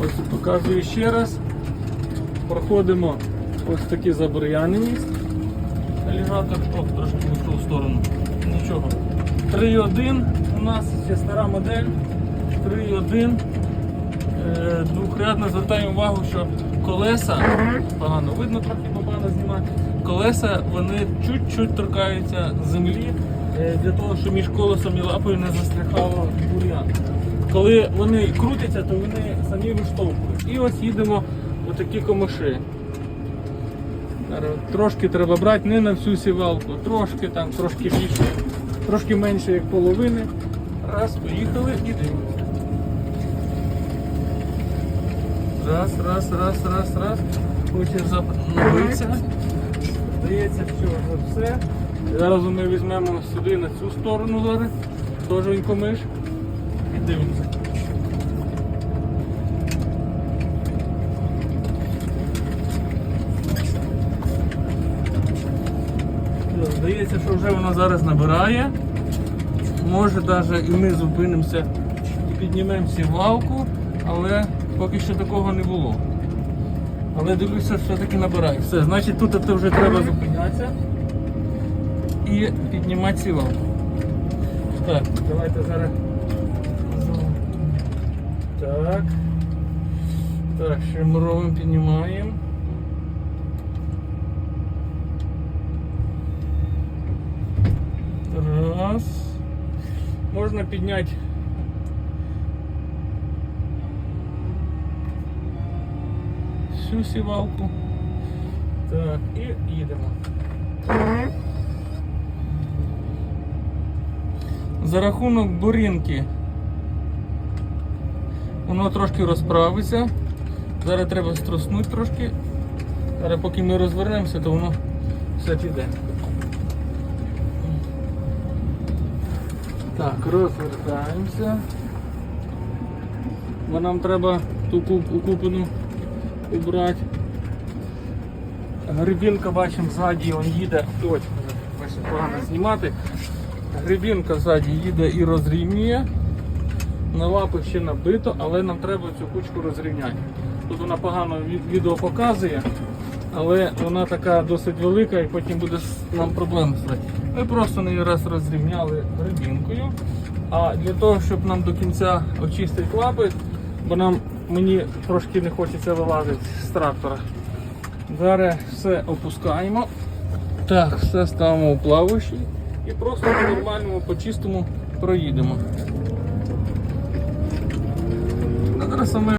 Ось показую ще раз. Проходимо ось такі забур'яненість. Алігатор оп, трошки в ту сторону. Нічого. 3.1 у нас ще стара модель. 3.1. Е, Двохрядно звертаємо увагу, що колеса погано видно, трохи погано знімати. Колеса вони чуть-чуть торкаються землі е, для того, щоб між колесом і лапою не застрягало бур'ян. Коли вони крутяться, то вони самі виштовхують. І ось їдемо в такі комиші. Трошки треба брати, не на всю сівалку, трошки там, трошки більше, трошки менше як половини. Раз, поїхали і дивимося. Раз, раз, раз, раз, раз. Хоче запнуватися. Здається, що вже все. Зараз ми візьмемо сюди на цю сторону зараз. Теж він комиш. І дивимося. Здається, що вже воно зараз набирає. Може навіть і ми зупинимося і піднімемо сівалку, але поки що такого не було. Але дивлюся, все-таки набирає. Все, значить тут це вже треба зупинятися і піднімати сівалку. Так, давайте зараз. Так. Так, робимо, піднімаємо. Раз. Можна підняти. Всю сівалку. Так, і їдемо. За рахунок бурінки воно трошки розправиться. Зараз треба струснути трошки. Зараз поки ми розвернемося, то воно все піде. Так, розвертаємося. Бо нам треба ту куп- укупину убрати. Грибінка бачимо ззаді, він їде. Ось, погано знімати. Грибінка ззаді їде і розрівнює. На лапи ще набито, але нам треба цю кучку розрівняти. Тут вона погано відео показує, але вона така досить велика і потім буде нам проблем стати. Ми просто неї раз розрівняли грибінкою. А для того, щоб нам до кінця очистити лапи, бо нам мені трошки не хочеться вилазити з трактора. Зараз все опускаємо. Так, все ставимо у плаваючий і просто по нормальному, по чистому проїдемо. somewhere.